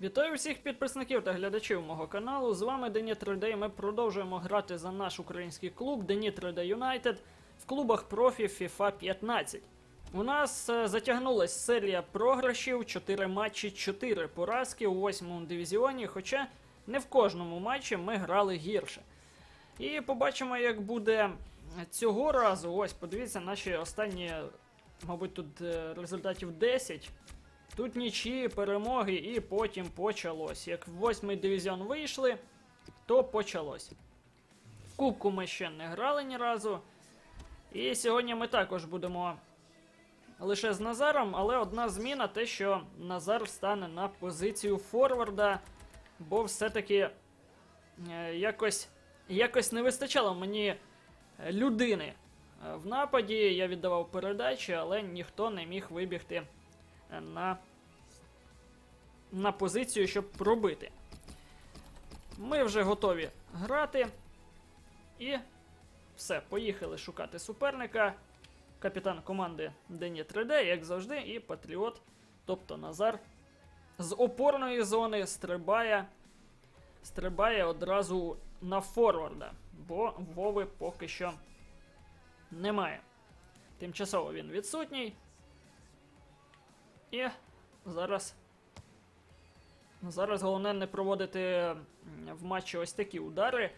Вітаю всіх підписників та глядачів мого каналу. З вами Дені 3D. Ми продовжуємо грати за наш український клуб Дені 3D United в клубах профі FIFA 15. У нас е, затягнулась серія програшів, 4 матчі, 4 поразки у 8 дивізіоні, хоча не в кожному матчі ми грали гірше. І побачимо, як буде цього разу. Ось, подивіться, наші останні, мабуть, тут е, результатів 10. Тут нічі, перемоги, і потім почалось. Як в восьмий дивізіон вийшли, то почалось. В кубку ми ще не грали ні разу. І сьогодні ми також будемо лише з Назаром, але одна зміна те, що Назар стане на позицію форварда, бо все-таки е, якось, якось не вистачало мені е, людини е, в нападі. Я віддавав передачі, але ніхто не міг вибігти на, на позицію, щоб пробити. Ми вже готові грати. І все, поїхали шукати суперника. Капітан команди Дені 3D, як завжди, і Патріот, тобто Назар, з опорної зони стрибає, стрибає одразу на форварда, бо Вови поки що немає. Тимчасово він відсутній. І зараз. Зараз головне не проводити в матчі ось такі удари.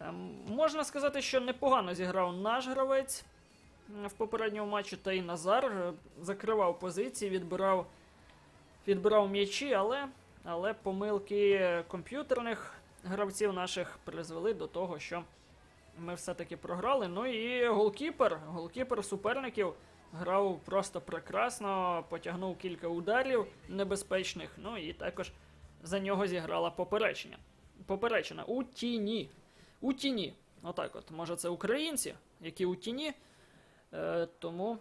Ем, Можна сказати, що непогано зіграв наш гравець в попередньому матчі, та й Назар е, закривав позиції, відбирав, відбирав м'ячі, але, але помилки комп'ютерних гравців наших призвели до того, що ми все-таки програли. Ну і голкіпер, голкіпер суперників грав просто прекрасно, потягнув кілька ударів небезпечних. Ну і також за нього зіграла поперечення. Поперечина у тіні. У тіні. Отак от. Може, це українці, які у тіні. Е, тому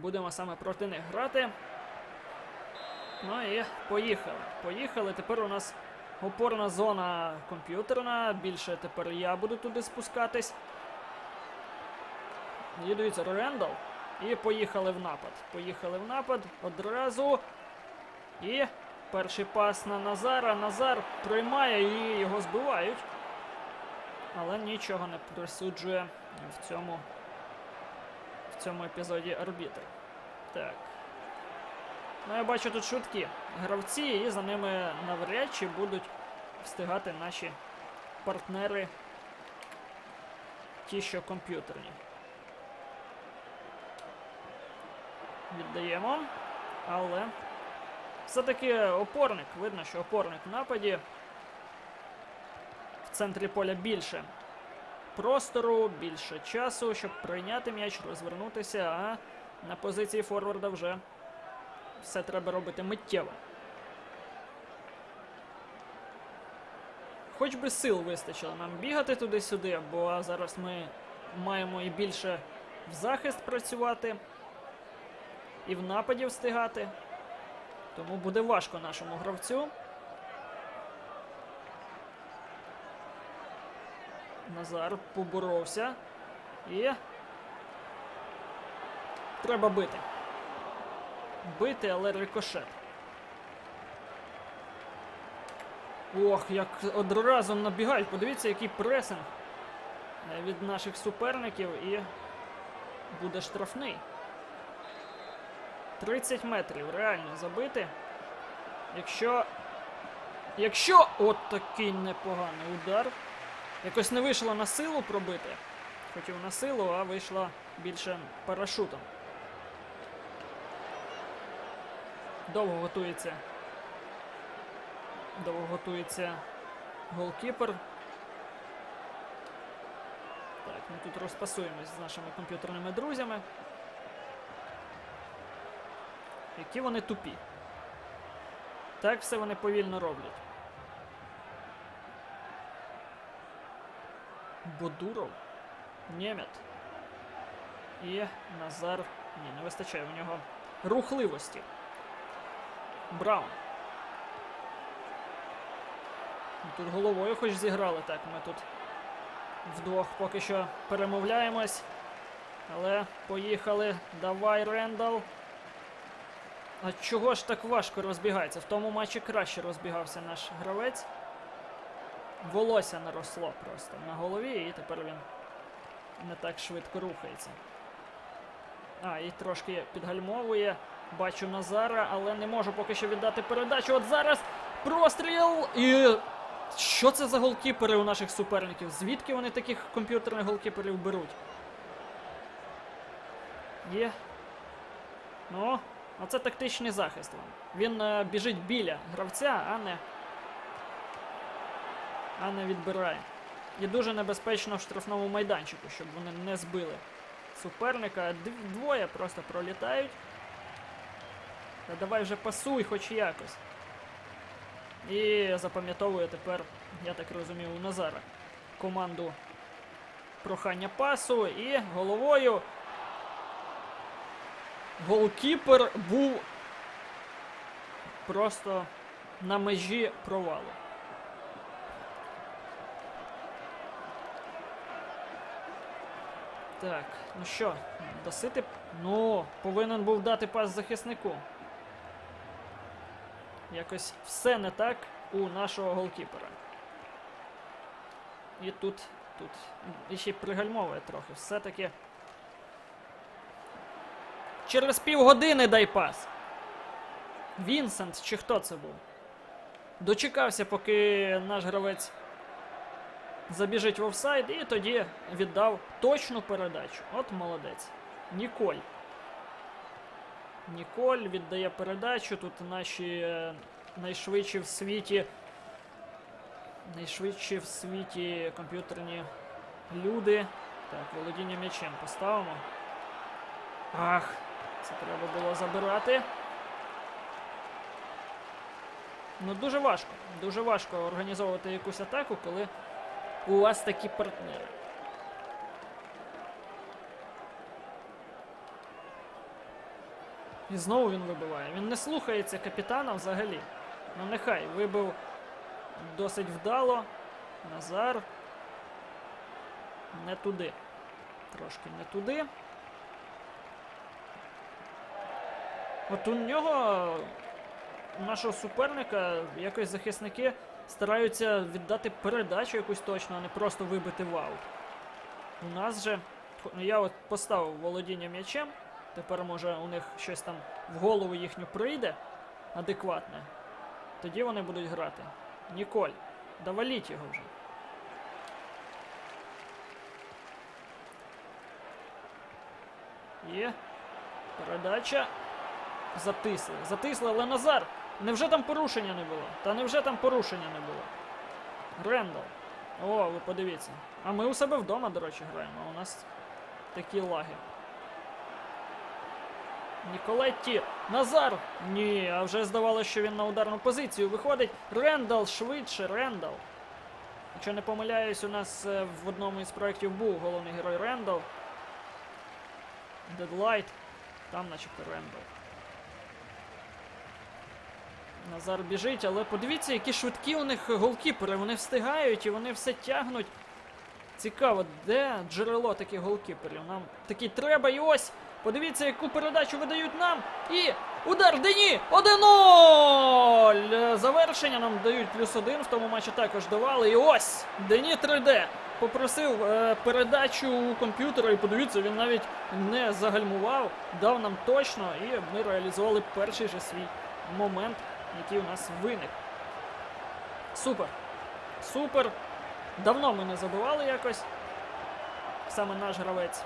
будемо саме проти них грати. Ну і поїхали. Поїхали. Тепер у нас опорна зона комп'ютерна. Більше тепер я буду туди спускатись. І Рендал. І поїхали в напад. Поїхали в напад одразу. І перший пас на Назара. Назар приймає і його збивають. Але нічого не присуджує в цьому, в цьому епізоді арбітр. Так. Ну, я бачу тут швидкі гравці, і за ними навряд чи будуть встигати наші партнери, ті, що комп'ютерні. Віддаємо. Але все-таки опорник. Видно, що опорник в нападі. В центрі поля більше простору, більше часу, щоб прийняти м'яч, розвернутися, а на позиції форварда вже все треба робити миттєво. Хоч би сил вистачило нам бігати туди-сюди, бо зараз ми маємо і більше в захист працювати, і в нападі встигати. Тому буде важко нашому гравцю. Назар поборовся. І. Треба бити. Бити, але рикошет. Ох, як одразу набігають. Подивіться, який пресинг від наших суперників і буде штрафний. 30 метрів реально забити. Якщо. Якщо. От такий непоганий удар. Якось не вийшло на силу пробити. Хотів на силу, а вийшло більше парашутом. Довго готується. Довго готується голкіпер. Так, ми тут розпасуємось з нашими комп'ютерними друзями. Які вони тупі. Так все вони повільно роблять. Бодуров, Нємет. І Назар. Ні, не вистачає у нього рухливості. Браун. Тут головою хоч зіграли так. Ми тут вдвох поки що перемовляємось. Але поїхали. Давай, Рендал. А чого ж так важко розбігається? В тому матчі краще розбігався наш гравець. Волосся наросло просто на голові, і тепер він не так швидко рухається. А, і трошки підгальмовує. Бачу Назара, але не можу поки що віддати передачу. От зараз простріл! І що це за голкіпери у наших суперників? Звідки вони таких комп'ютерних голкіперів беруть? Є. Ну, оце тактичний захист вам. Він е, біжить біля гравця, а не. А не відбирає. І дуже небезпечно в штрафному майданчику, щоб вони не збили суперника. Двоє просто пролітають. Та давай вже пасуй хоч якось. І запам'ятовує тепер, я так розумію, у Назара команду прохання пасу і головою. Голкіпер був просто на межі провалу. Так, ну що, досити. Ну, повинен був дати пас захиснику. Якось все не так у нашого голкіпера. І тут, тут. І ще й пригальмовує трохи. Все-таки. Через півгодини дай пас. Вінсент чи хто це був? Дочекався, поки наш гравець забіжить в офсайд, і тоді віддав точну передачу. От молодець. Ніколь. Ніколь віддає передачу. Тут наші е, найшвидші в світі. Найшвидші в світі комп'ютерні люди. Так, володіння м'ячем поставимо. Ах, це треба було забирати. Ну, дуже важко. Дуже важко організовувати якусь атаку, коли у вас такі партнери. І знову він вибиває. Він не слухається капітана взагалі. Ну нехай вибив досить вдало. Назар. Не туди. Трошки не туди. От у нього, нашого суперника, якось захисники стараються віддати передачу якусь точно, а не просто вибити в аут. У нас же. Я от поставив володіння м'ячем. Тепер може у них щось там в голову їхню прийде адекватне. Тоді вони будуть грати. Ніколь, даваліть його вже. Є. Передача. Затисли. Затисли, але Назар. Невже там порушення не було? Та невже там порушення не було? Рендал. О, ви подивіться. А ми у себе вдома, до речі, граємо. А у нас такі лаги. Ніколетті. Назар. Ні, а вже здавалося, що він на ударну позицію виходить. Рендал швидше, Рендал. Якщо не помиляюсь, у нас е, в одному із проєктів був головний герой Рендал. Дедлайт. Там начебто Рендал. Назар біжить, але подивіться, які швидкі у них голкіпери. Вони встигають і вони все тягнуть. Цікаво, де джерело таких голкіперів? Нам такі треба і ось. Подивіться, яку передачу видають нам. І удар Дені! 1-0! Е, Завершення нам дають плюс один. В тому матчі також давали. І ось Дені 3D. Попросив е, передачу у комп'ютера, і подивіться, він навіть не загальмував, дав нам точно, і ми реалізували перший же свій момент, який у нас виник. Супер. Супер. Давно ми не забували якось. Саме наш гравець.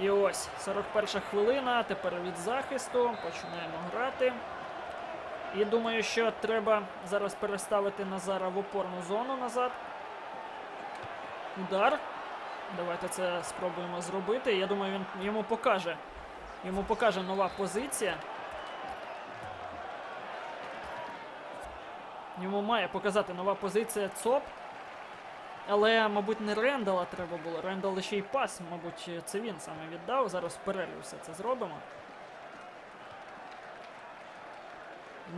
І ось 41 хвилина. Тепер від захисту. Починаємо грати. І думаю, що треба зараз переставити Назара в опорну зону назад. Удар. Давайте це спробуємо зробити. Я думаю, він йому покаже. Йому покаже нова позиція. Йому має показати нова позиція ЦОП. Але, мабуть, не Рендала треба було. Рендал ще й пас, мабуть, це він саме віддав. Зараз перерві все це зробимо.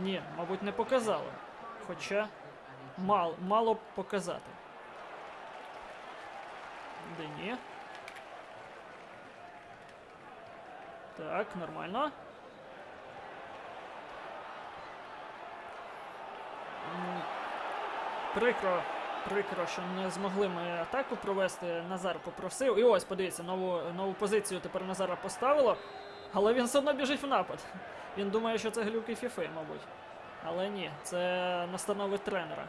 Ні, мабуть, не показали. Хоча мал, мало б показати. Де ні. Так, нормально. Прикро, прикро, що не змогли ми атаку провести. Назар попросив. І ось, подивіться, нову, нову позицію тепер Назара поставило. Але він все одно біжить в напад. Він думає, що це глюки Фіфи, мабуть. Але ні, це настанови тренера.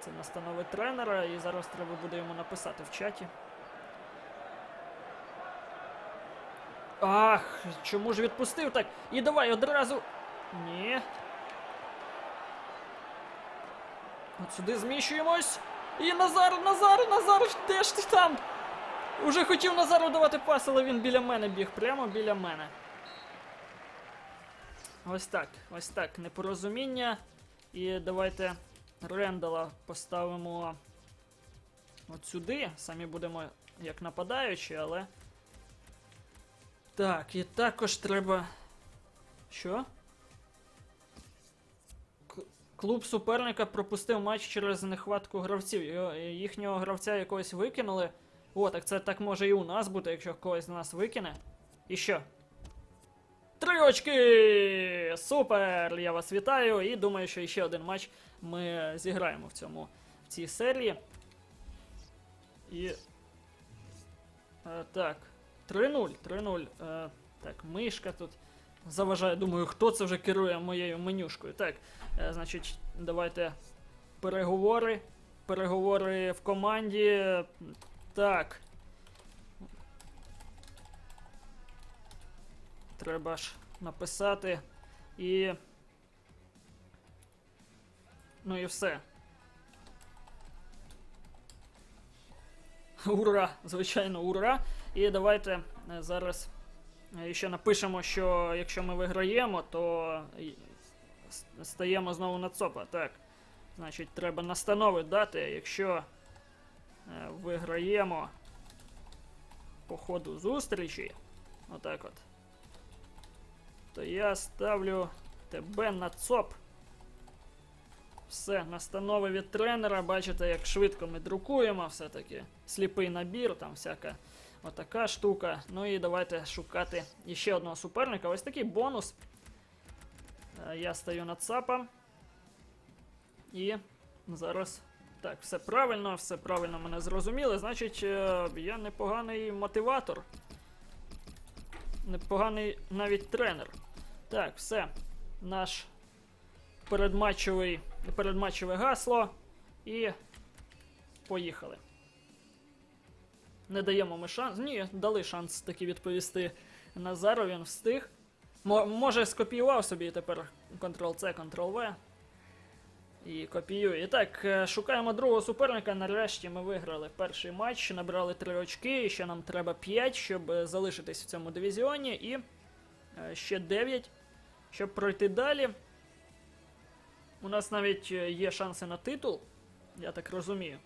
Це настанови тренера, і зараз треба буде йому написати в чаті. Ах, чому ж відпустив так? І давай одразу. Ні. От сюди зміщуємось. І Назар, Назар, Назар, де ж ти там? Уже хотів Назару давати пас, але він біля мене біг, прямо біля мене. Ось так, ось так, непорозуміння. І давайте Рендала поставимо от сюди. Самі будемо як нападаючі, але. Так, і також треба. Що? Клуб суперника пропустив матч через нехватку гравців. Їхнього гравця якогось викинули. О, так це так може і у нас бути, якщо когось з нас викине. І що? Три очки! Супер! Я вас вітаю і думаю, що ще один матч ми зіграємо в цьому в цій серії. І. Е, так. 3-0. 3-0. Е, так, мишка тут заважає. Думаю, хто це вже керує моєю менюшкою. Так, е, значить, давайте переговори. Переговори в команді. Так. Треба ж написати. І. Ну і все. Ура! Звичайно, ура! І давайте е, зараз е, ще напишемо, що якщо ми виграємо, то стаємо знову на ЦОПа. Так. Значить, треба настанови дати, якщо е, виграємо по ходу зустрічі. Отак от. То я ставлю тебе на ЦОП. Все, настанови від тренера. Бачите, як швидко ми друкуємо, все-таки сліпий набір, там всяка отака штука. Ну і давайте шукати іще одного суперника. Ось такий бонус. Е, Я стою над ЦАПом. І зараз. Так, все правильно, все правильно мене зрозуміли. Значить, е, я непоганий мотиватор. Непоганий навіть тренер. Так, все. Наш передматчевий, передматчеве гасло. І поїхали. Не даємо ми шанс. Ні, дали шанс таки відповісти Назару, він встиг. Мо- може, скопіював собі тепер Ctrl-C, Ctrl-V. І копіює. І так, е, шукаємо другого суперника. Нарешті ми виграли перший матч, набрали 3 очки, і ще нам треба 5, щоб е, залишитись в цьому дивізіоні. І е, ще 9, щоб пройти далі. У нас навіть є шанси на титул, я так розумію.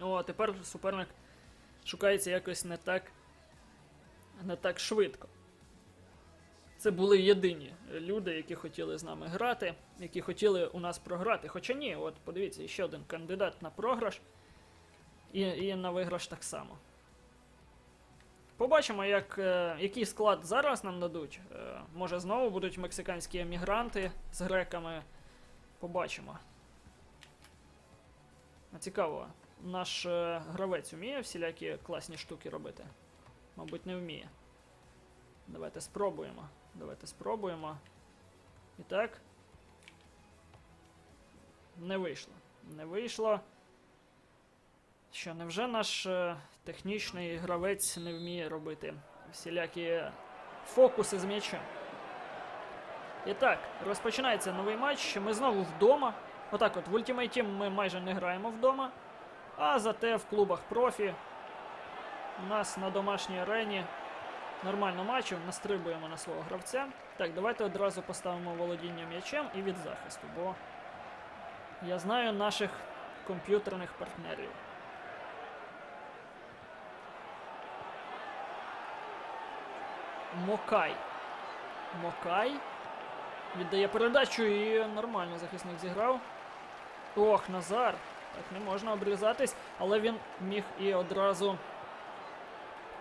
О, тепер суперник шукається якось не так, не так швидко. Це були єдині люди, які хотіли з нами грати, які хотіли у нас програти. Хоча ні, от подивіться, ще один кандидат на програш і, і на виграш так само. Побачимо, як, е, який склад зараз нам дадуть. Е, може знову будуть мексиканські емігранти з греками. Побачимо. Цікаво, наш е, гравець вміє всілякі класні штуки робити? Мабуть, не вміє. Давайте спробуємо. Давайте спробуємо. І так. Не вийшло. Не вийшло. Що, невже наш е, технічний гравець не вміє робити всілякі фокуси з м'ячем? І так, розпочинається новий матч. Ми знову вдома. Отак от, в Ultimate Team ми майже не граємо вдома. А зате в клубах профі у нас на домашній арені нормально матчу, настрибуємо на свого гравця. Так, давайте одразу поставимо володіння м'ячем і від захисту, бо я знаю наших комп'ютерних партнерів. Мокай. Мокай. Віддає передачу і нормально захисник зіграв. Ох, Назар. Так не можна обрізатись, але він міг і одразу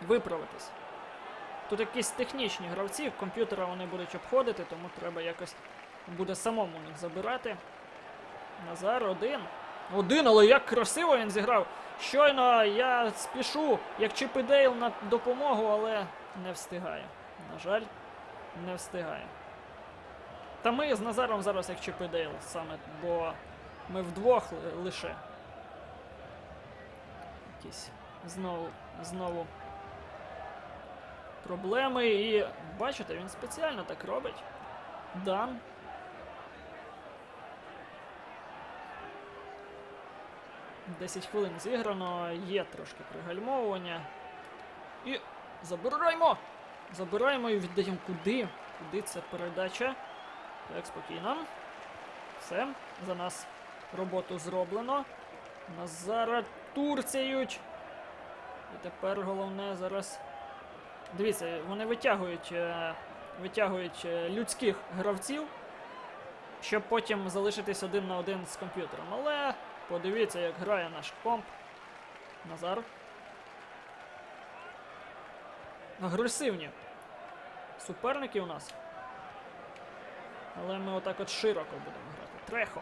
виправитись. Тут якісь технічні гравці, комп'ютера вони будуть обходити, тому треба якось буде самому їх забирати. Назар один. Один, але як красиво він зіграв. Щойно я спішу, як Чіп і Дейл на допомогу, але не встигає. На жаль, не встигає. Та ми з Назаром зараз як Чіп і Дейл саме, бо ми вдвох лише. Якісь знову, знову проблеми. І бачите, він спеціально так робить. Дан. Десять хвилин зіграно, є трошки пригальмовування. І забираємо! Забираємо і віддаємо куди? Куди це передача? Так, спокійно. Все, за нас роботу зроблено. Нас зараз турцяють. І тепер головне зараз. Дивіться, вони витягують, е, витягують е, людських гравців, щоб потім залишитись один на один з комп'ютером. Але подивіться, як грає наш комп. Назар. Агресивні. Суперники у нас. Але ми отак от широко будемо грати. Трехо.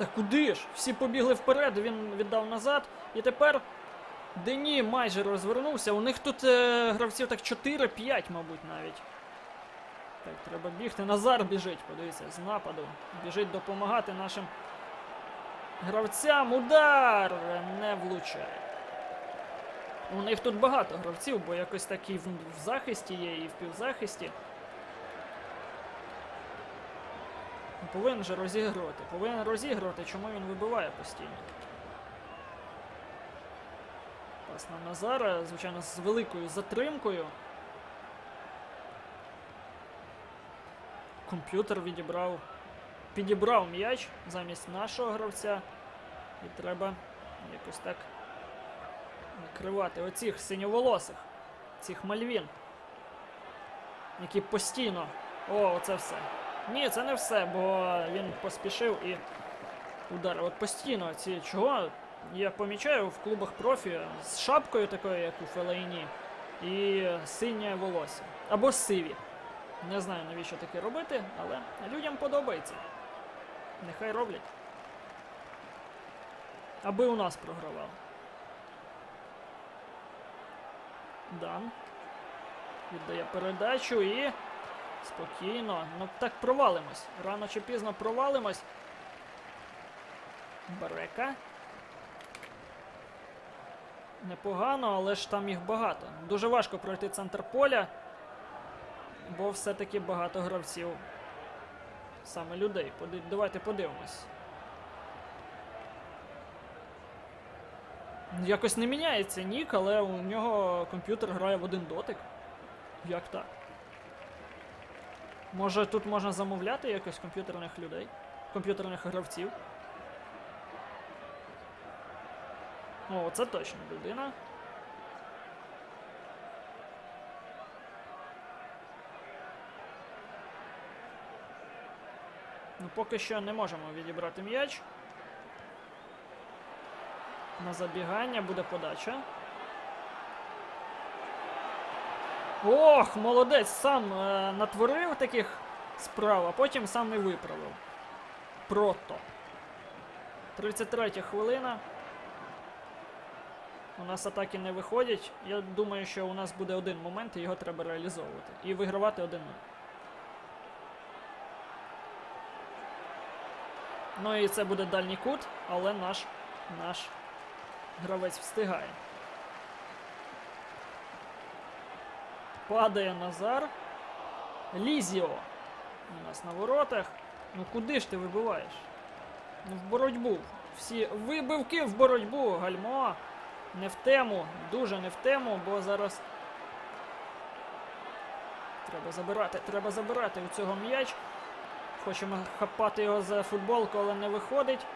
Та куди ж? Всі побігли вперед, він віддав назад. І тепер Дені майже розвернувся. У них тут е, гравців так 4-5, мабуть, навіть. Так, треба бігти. Назар біжить, подивіться, з нападу. Біжить допомагати нашим гравцям. Удар! Не влучає. У них тут багато гравців, бо якось так і в, в захисті є, і в півзахисті. Повинен же розігрувати. Повинен розігрувати, чому він вибиває постійно. Пас на Назара, звичайно, з великою затримкою. Комп'ютер відібрав. Підібрав м'яч замість нашого гравця. І треба якось так накривати оцих синьоволосих, цих мальвін, які постійно. О, оце все. Ні, це не все, бо він поспішив і ударив. От постійно ці чого я помічаю в клубах профі з шапкою такою, як у Фелейні, і синє волосся. Або сиві. Не знаю навіщо таке робити, але людям подобається. Нехай роблять. Аби у нас програвали. Дан. Віддає передачу і. Спокійно. Ну так провалимось. Рано чи пізно провалимось. Берека. Непогано, але ж там їх багато. Дуже важко пройти центр поля, бо все-таки багато гравців. Саме людей. Поди- Давайте подивимось. Якось не міняється нік, але у нього комп'ютер грає в один дотик. Як так? Може тут можна замовляти якось комп'ютерних людей? Комп'ютерних гравців? О, це точно людина. Ну, поки що не можемо відібрати м'яч. На забігання буде подача. Ох, молодець, сам е, натворив таких справ, а потім сам і виправив. Прото. 33 хвилина. У нас атаки не виходять. Я думаю, що у нас буде один момент, і його треба реалізовувати. І вигравати один 0 Ну і це буде дальній кут, але наш, наш гравець встигає. Падає Назар. Лізіо. У нас на воротах. Ну куди ж ти вибиваєш? Ну в боротьбу. Всі вибивки в боротьбу. Гальмо. Не в тему. Дуже не в тему, бо зараз. Треба забирати, треба забирати у цього м'яч. Хочемо хапати його за футболку, але не виходить.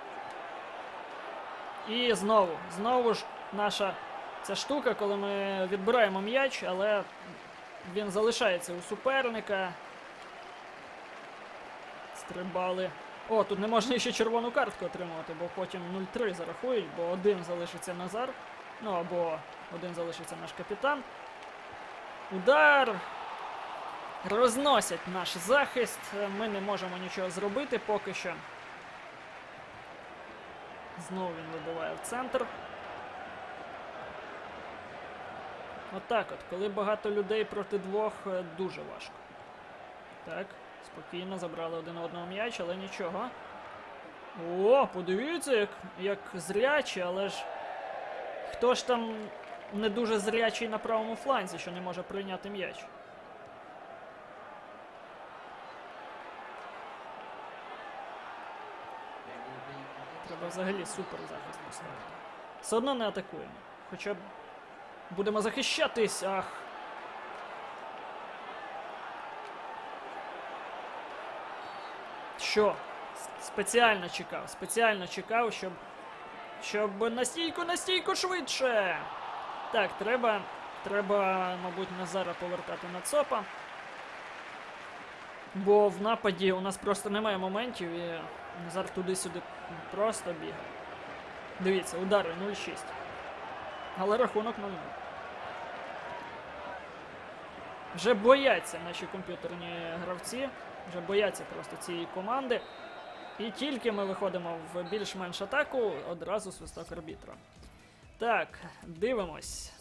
І знову, знову ж наша ця штука, коли ми відбираємо м'яч, але він залишається у суперника. Стрибали. О, тут не можна ще червону картку отримувати, бо потім 0-3 зарахують, бо один залишиться Назар. Ну або один залишиться наш капітан. Удар. розносять наш захист. Ми не можемо нічого зробити поки що. Знову він вибиває в центр. Отак от, коли багато людей проти двох, е, дуже важко. Так, спокійно забрали один одного м'яч, але нічого. О, подивіться, як, як зрячі, але ж хто ж там не дуже зрячий на правому фланзі, що не може прийняти м'яч? Треба взагалі супер захист поставити. Все одно не атакуємо. Хоча б будемо захищатись, ах. Що? Спеціально чекав, спеціально чекав, щоб. Щоб настійку, настійку швидше. Так, треба. Треба, мабуть, Назара повертати на ЦОПа. Бо в нападі у нас просто немає моментів і Назар туди-сюди просто бігає. Дивіться, удари 0-6. Але рахунок 0-0. Вже бояться наші комп'ютерні гравці, вже бояться просто цієї команди. І тільки ми виходимо в більш-менш атаку, одразу свисток арбітра. Так, дивимось.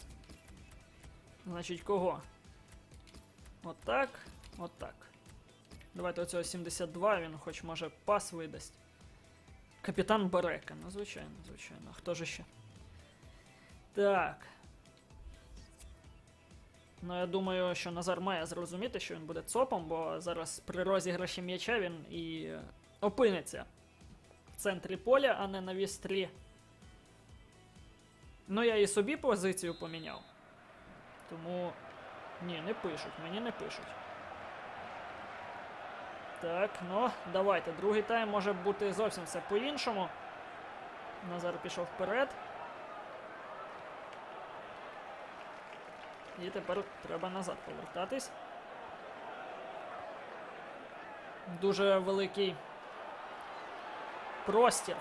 Значить, кого? Отак, отак. Давайте оцього 72, він хоч може пас видасть. Капітан Барека, ну звичайно, звичайно. Хто ж ще? Так. Ну, я думаю, що Назар має зрозуміти, що він буде цопом, бо зараз при розіграші м'яча він і опиниться в центрі поля, а не на вістрі. Ну, я і собі позицію поміняв. Тому. Ні, не пишуть, мені не пишуть. Так, ну, давайте. Другий тайм може бути зовсім все по-іншому. Назар пішов вперед. І тепер треба назад повертатись. Дуже великий простір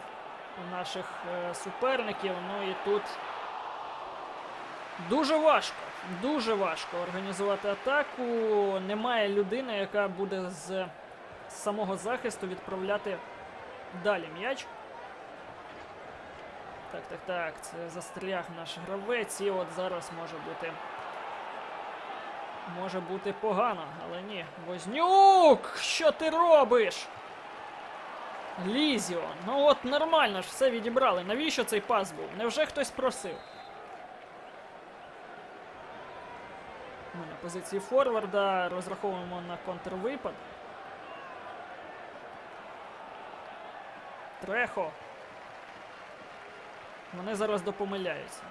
у наших е, суперників. Ну і тут дуже важко. Дуже важко організувати атаку. Немає людини, яка буде з самого захисту відправляти далі м'яч. Так, так, так. Це застряг наш гравець, і от зараз може бути. Може бути погано, але ні. Вознюк! Що ти робиш? Лізіо. Ну от нормально ж все відібрали. Навіщо цей пас був? Невже хтось просив? Ми на позиції форварда розраховуємо на контрвипад. Трехо. Вони зараз допомиляються.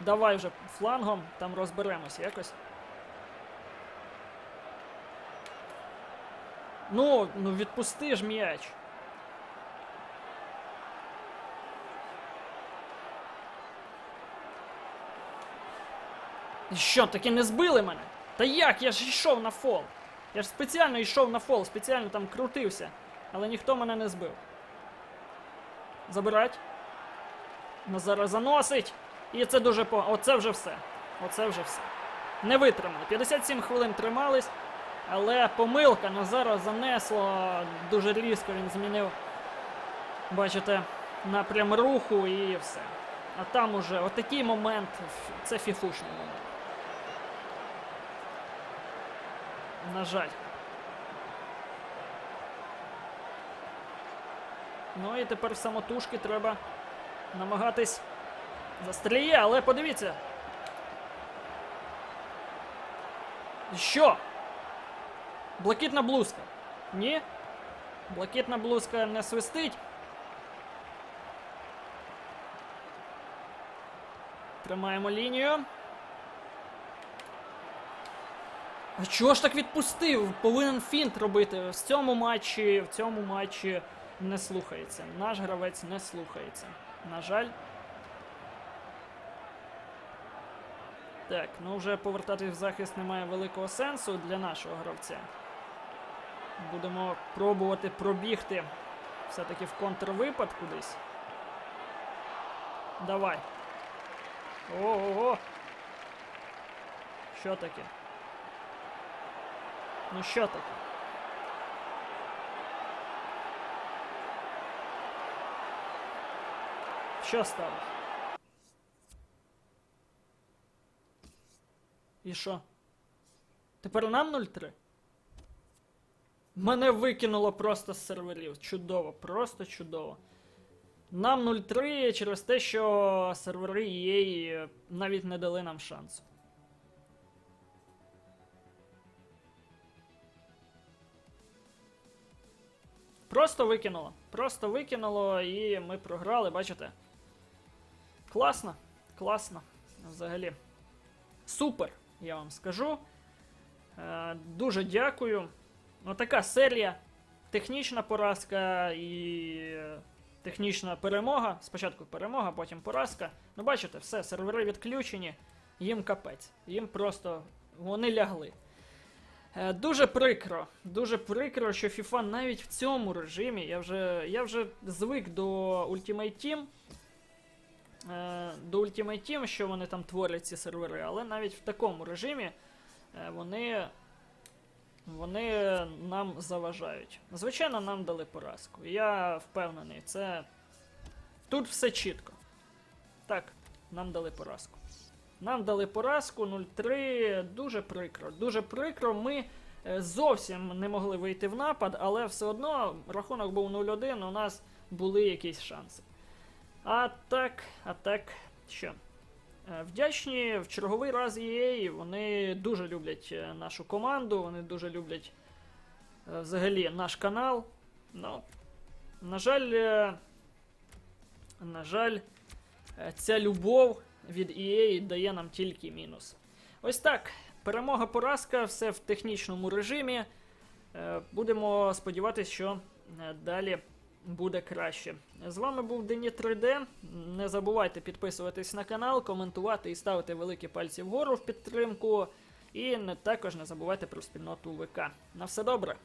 Давай вже флангом, там розберемося якось. Ну, ну відпусти ж м'яч. Що, таки не збили мене? Та як? Я ж йшов на фол. Я ж спеціально йшов на фол, спеціально там крутився. Але ніхто мене не збив. Забирать. Назара заносить. І це дуже по. Оце вже все. Оце вже все. Не витримали. 57 хвилин тримались, але помилка Назара занесло. Дуже різко він змінив. Бачите, напрям руху і все. А там уже отакий момент. Це фіфушний момент. На жаль. Ну і тепер самотужки треба намагатись застріє, але подивіться. Що? Блакитна блузка. Ні? Блакитна блузка не свистить. Тримаємо лінію. А чого ж так відпустив? Повинен фінт робити. В цьому матчі, в цьому матчі не слухається. Наш гравець не слухається. На жаль. Так, ну вже повертатись в захист немає великого сенсу для нашого гравця. Будемо пробувати пробігти все-таки в контрвипад кудись. Давай. Ого. Що таке? Ну що таке? Що стало? І що? Тепер нам 0-3? Мене викинуло просто з серверів. Чудово, просто чудово. Нам 0-3 через те, що сервери EA навіть не дали нам шансу. Просто викинуло. Просто викинуло і ми програли, бачите? Класно, класно. Взагалі. Супер, я вам скажу. Е, дуже дякую. Ну, така серія. Технічна поразка і е, технічна перемога. Спочатку перемога, потім поразка. Ну, бачите, все, сервери відключені, їм капець. Їм просто вони лягли. Е, Дуже прикро, дуже прикро, що FIFA навіть в цьому режимі. Я вже, я вже звик до Ultimate Team. е, До Ultimate Team, що вони там творять ці сервери, але навіть в такому режимі е, вони, вони нам заважають. Звичайно, нам дали поразку. Я впевнений, це тут все чітко. Так, нам дали поразку. Нам дали поразку 0-3. Дуже прикро. Дуже прикро. Ми е, зовсім не могли вийти в напад, але все одно рахунок був 0-1, у нас були якісь шанси. А так, а так, що? Е, Вдячні в черговий раз EA, вони дуже люблять е, нашу команду, вони дуже люблять е, взагалі наш канал. Ну, на жаль, на жаль, ця любов від EA дає нам тільки мінус. Ось так. Перемога поразка, все в технічному режимі. Будемо сподіватися, що далі буде краще. З вами був Дені 3D. Не забувайте підписуватись на канал, коментувати і ставити великі пальці вгору в підтримку. І також не забувайте про спільноту ВК. На все добре!